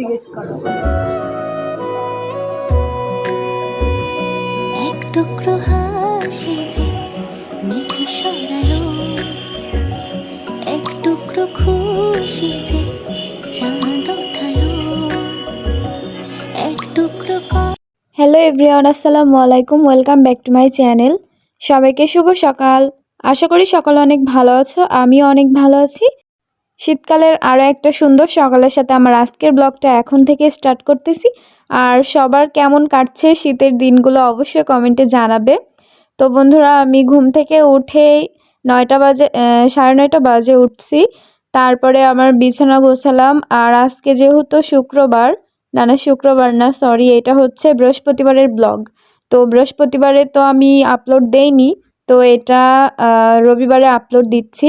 জিজ্ঞেস করো। এক টুকরো হাসি যে মেঘ সরালো। এক টুকরো খুশি যে চাঁদ ওঠালো। এক টুকরো হ্যালো এভরিওয়ান আসসালামু আলাইকুম welcome back to my channel. সবাইকে শুভ সকাল। আশা করি সকালে অনেক ভালো আছো আমিও অনেক ভালো আছি। শীতকালের আরও একটা সুন্দর সকালের সাথে আমার আজকের ব্লগটা এখন থেকে স্টার্ট করতেছি। আর সবার কেমন কাটছে শীতের দিনগুলো অবশ্যই কমেন্টে জানাবে। তো বন্ধুরা, আমি ঘুম থেকে উঠে নয়টা বাজে সাড়ে নয়টা বাজে উঠছি। তারপরে আমার বিছানা গোছালাম। আর আজকে যেহেতু শুক্রবার, না না, শুক্রবার না সরি এটা হচ্ছে বৃহস্পতিবারের ব্লগ। তো বৃহস্পতিবারে তো আমি আপলোড দেইনি, তো এটা রবিবারে আপলোড দিচ্ছি।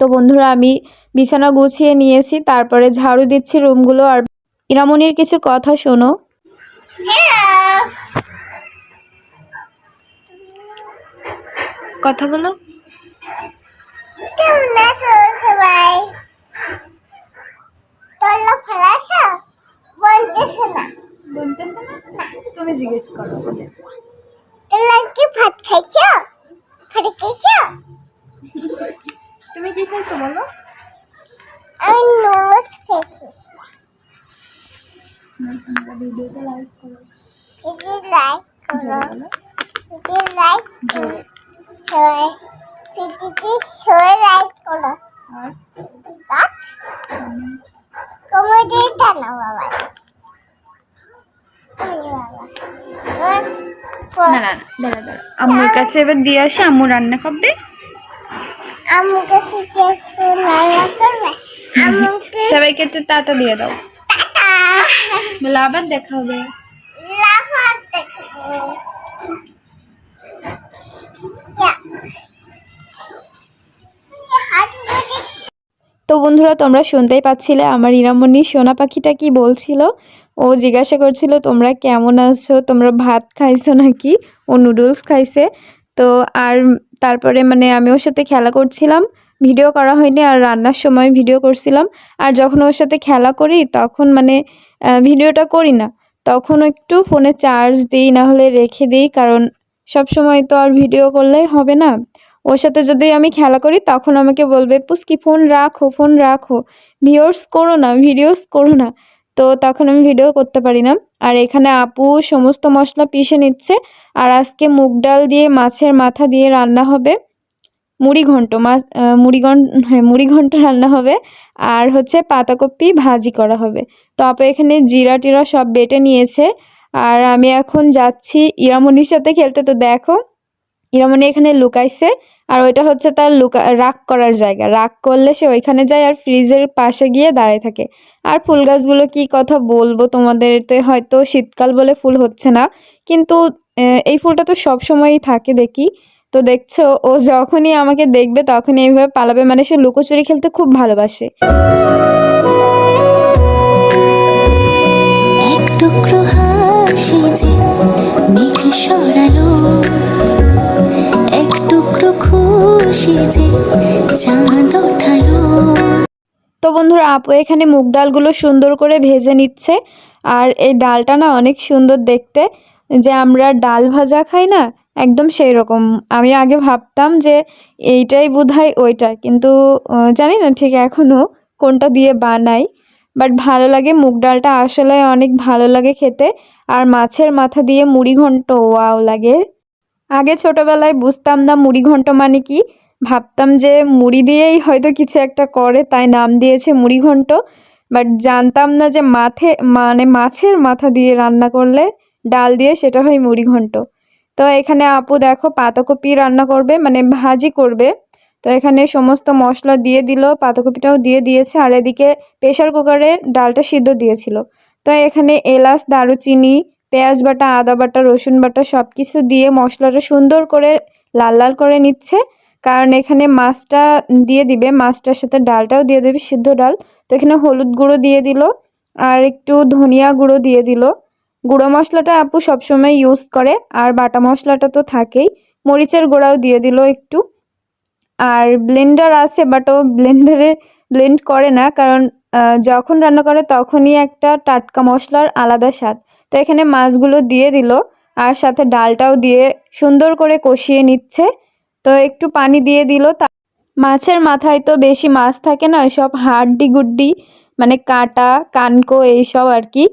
তো বন্ধুরা, আমি বিছানা গুছিয়ে নিয়েছি তারপরে ঝাড়ু দিচ্ছি রুমগুলো আর ইরামনির কিছু কথা শোনো। কথা বলো। সবাই? তোমরা ভালো আছো? বলতেছো না। বলতেছে না? তুমি জিজ্ঞেস করো তোমরা কি ভাত খাইছো? ভাত খাইছো? তুমি কি খাইছো বলো? ভিডিওতে লাইক করো দিদি লাইক করো দিদি লাইক করো সবাই দিদি সবাই লাইক করো আর কাট কমেডি বাবা এই বাবা না না না দাঁড়া দাঁড়া আম্মুর কাছে এবার দিয়ে আসি আম্মু রান্না করবে? রান্না করবে আমাকে সবাইকে একটু টাটা দিয়ে দাও। বলে আবার দেখা হবে তো বন্ধুরা তোমরা শুনতেই পাচ্ছিলে আমার ইরামণি সোনা পাখিটা কি বলছিল? ও জিজ্ঞাসা করছিল তোমরা কেমন আছো? তোমরা ভাত খাইছো নাকি? ও নুডলস খাইছে। তো আর তারপরে মানে আমি ওর সাথে খেলা করছিলাম। ভিডিও করা হয়নি আর রান্নার সময় ভিডিও করছিলাম। আর যখন ওর সাথে খেলা করি, তখন মানে ভিডিওটা করি না। তখন একটু ফোনে চার্জ দিই, না হলে রেখে দিই, কারণ সব সময় তো আর ভিডিও করলেই হবে না। ওর সাথে যদি আমি খেলা করি, তখন আমাকে বলবে পুস্কি ফোন রাখো ফোন রাখো। ভিওর্স করো না, ভিডিওস করো না। তো তখন আমি ভিডিও করতে পারি না। আর এখানে আপু সমস্ত মশলা পিষে নিচ্ছে। আর আজকে মুগ ডাল দিয়ে মাছের মাথা দিয়ে রান্না হবে। মুড়ি ঘন্ট, মাছ মুড়ি ঘন্ট হ্যাঁ মুড়ি ঘন্ট রান্না হবে। আর হচ্ছে পাতাকপি ভাজি করা হবে। তো আপু এখানে জিরা টিরা সব বেটে নিয়েছে। আর আমি এখন যাচ্ছি ইরামনির সাথে খেলতে। তো দেখো ইরামনি এখানে লুকাইছে। আর ওইটা হচ্ছে তার লুকা, রাগ করার জায়গা। রাগ করলে সে ওইখানে যায় আর ফ্রিজের পাশে গিয়ে দাঁড়িয়ে থাকে। আর ফুল গাছগুলো কি কথা বলব তোমাদের তো হয়তো শীতকাল বলে ফুল হচ্ছে না। কিন্তু এই ফুলটা তো সব সময়ই থাকে দেখি। তো দেখছ ও যখনই আমাকে দেখবে তখনই এইভাবে পালাবে। মানে সে লুকোচুরি খেলতে খুব ভালোবাসে। এক টুকরো হাসি যে মেঘ সরালো। এক টুকরো খুশি যে চাঁদ ওঠালো। তো বন্ধুরা আপু এখানে মুগ ডালগুলো সুন্দর করে ভেজে নিচ্ছে। আর এই ডালটা না অনেক সুন্দর দেখতে। যে আমরা ডাল ভাজা খাই না একদম সেই রকম আমি আগে ভাবতাম যে এইটাই বোধহয় ওইটা, কিন্তু জানি না ঠিক এখনও কোনটা দিয়ে বানাই। বাট ভালো লাগে, মুগ ডালটা আসলে অনেক ভালো লাগে খেতে। আর মাছের মাথা দিয়ে মুড়ি ঘন্ট, ওয়াও লাগে। আগে ছোটবেলায় বুঝতাম না মুড়ি ঘন্ট মানে কি। ভাবতাম যে মুড়ি দিয়েই হয়তো কিছু একটা করে, তাই নাম দিয়েছে মুড়ি ঘন্ট। বাট জানতাম না যে মাথে মানে মাছের মাথা দিয়ে রান্না করলে ডাল দিয়ে সেটা হয় মুড়ি ঘন্ট। তো এখানে আপু দেখো পাতাকপি রান্না করবে মানে ভাজি করবে। তো এখানে সমস্ত মশলা দিয়ে দিল, পাতাকপিটাও দিয়ে দিয়েছে, আর এদিকে প্রেশার কুকারে ডালটা সিদ্ধ দিয়েছিল। তো এখানে এলাচ, দারুচিনি, পেঁয়াজ বাটা, আদা বাটা, রসুন বাটা সব কিছু দিয়ে মশলাটা সুন্দর করে লাল লাল করে নিচ্ছে। কারণ এখানে মাছটা দিয়ে দিবে, মাছটার সাথে ডালটাও দিয়ে দেবে, সিদ্ধ ডাল। তো এখানে হলুদ গুঁড়ো দিয়ে দিল, আর একটু ধনিয়া গুঁড়ো দিয়ে দিল। গুঁড়ো মশলাটা আপু সবসময় ইউজ করে, আর বাটা মশলাটা তো থাকেই। মরিচের গুঁড়াও দিয়ে দিল একটু। আর ব্লেন্ডার আছে বাট ও ব্লেন্ডারে ব্লেন্ড করে না, কারণ যখন রান্না করে তখনই একটা টাটকা মশলার আলাদা স্বাদ। তো এখানে মাছগুলো দিয়ে দিল, আর সাথে ডালটাও দিয়ে সুন্দর করে কষিয়ে নিচ্ছে। তো একটু পানি দিয়ে দিল তা- মাছের মাথায় তো বেশি মাছ থাকে না সব হাড্ডি গুড্ডি মানে কাটা, কানকো, এইসব আর কি।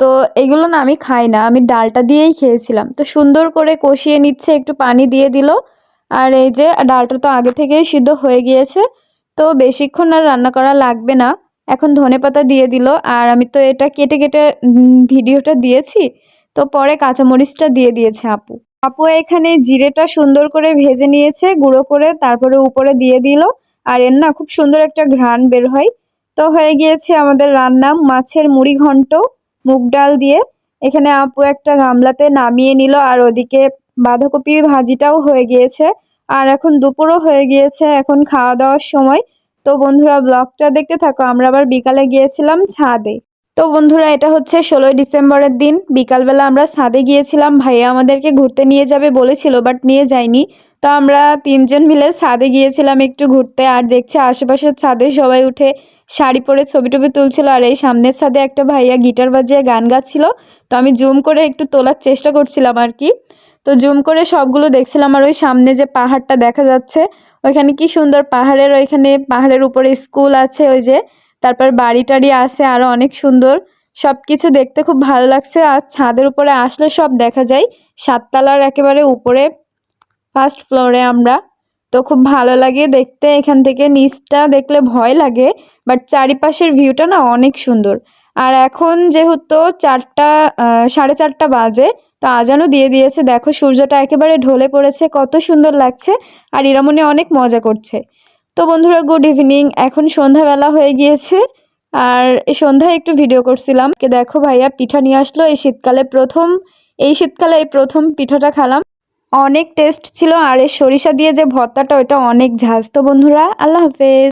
তো এগুলো না আমি খাই না, আমি ডালটা দিয়েই খেয়েছিলাম। তো সুন্দর করে কষিয়ে নিচ্ছে, একটু পানি দিয়ে দিল। আর এই যে, ডালটা তো আগে থেকেই সিদ্ধ হয়ে গিয়েছে, তো বেশিক্ষণ আর রান্না করা লাগবে না। এখন ধনেপাতা দিয়ে দিল, আর আমি তো এটা কেটে কেটে ভিডিওটা দিয়েছি। তো পরে কাঁচামরিচটা দিয়ে দিয়েছে আপু। আপু এখানে জিরেটা সুন্দর করে ভেজে নিয়েছে, গুঁড়ো করে তারপরে উপরে দিয়ে দিল। আর এর না খুব সুন্দর একটা ঘ্রাণ বের হয়। তো হয়ে গিয়েছে আমাদের রান্না, মাছের মুড়ি ঘন্ট মুগ ডাল দিয়ে এখানে আপু একটা গামলাতে নামিয়ে নিল, আর ওদিকে বাঁধাকপি ভাজিটাও হয়ে গিয়েছে। আর এখন দুপুরও হয়ে গিয়েছে, এখন খাওয়া দাওয়ার সময়। তো বন্ধুরা, ব্লগটা দেখতে থাকো, আমরা আবার বিকালে গিয়েছিলাম ছাদে। তো বন্ধুরা, এটা হচ্ছে ষোলোই ডিসেম্বরের দিন। বিকালবেলা আমরা ছাদে গিয়েছিলাম, ভাইয়া আমাদেরকে ঘুরতে নিয়ে যাবে বলেছিল, বাট নিয়ে যায়নি। তো আমরা তিনজন মিলে ছাদে গিয়েছিলাম একটু ঘুরতে, আর দেখছি আশেপাশের ছাদে সবাই উঠে শাড়ি পরে ছবি টবি তুলছিল আর এই সামনের ছাদে একটা ভাইয়া গিটার বাজিয়ে গান গাচ্ছিল। তো আমি জুম করে একটু তোলার চেষ্টা করছিলাম আর কি। তো জুম করে সবগুলো দেখছিলাম আর ওই সামনে যে পাহাড়টা দেখা যাচ্ছে, ওইখানে কি সুন্দর পাহাড়ের ওইখানে পাহাড়ের উপরে স্কুল আছে ওই যে, তারপর বাড়ি টাড়ি আছে আরও অনেক সুন্দর। সব কিছু দেখতে খুব ভালো লাগছে আর ছাদের উপরে আসলে সব দেখা যায়। সাততলার একেবারে উপরে ফার্স্ট ফ্লোরে আমরা। তো খুব ভালো লাগে দেখতে। এখান থেকে নিচটা দেখলে ভয় লাগে বাট চারিপাশের ভিউটা না অনেক সুন্দর। আর এখন যেহেতু চারটা সাড়ে চারটা বাজে, তো আজানও দিয়ে দিয়েছে। দেখো সূর্যটা একেবারে ঢলে পড়েছে, কত সুন্দর লাগছে আর ইরামনি অনেক মজা করছে। তো বন্ধুরা গুড ইভিনিং এখন সন্ধ্যাবেলা হয়ে গিয়েছে আর এই সন্ধ্যায় একটু ভিডিও করছিলাম। কে দেখো ভাইয়া পিঠা নিয়ে আসলো। এই শীতকালে প্রথম, এই শীতকালে এই প্রথম পিঠাটা খালাম। অনেক টেস্ট ছিল আর এই সরিষা দিয়ে যে ভর্তাটা ওটা অনেক ঝাঁজ। তো বন্ধুরা, আল্লাহ হাফেজ।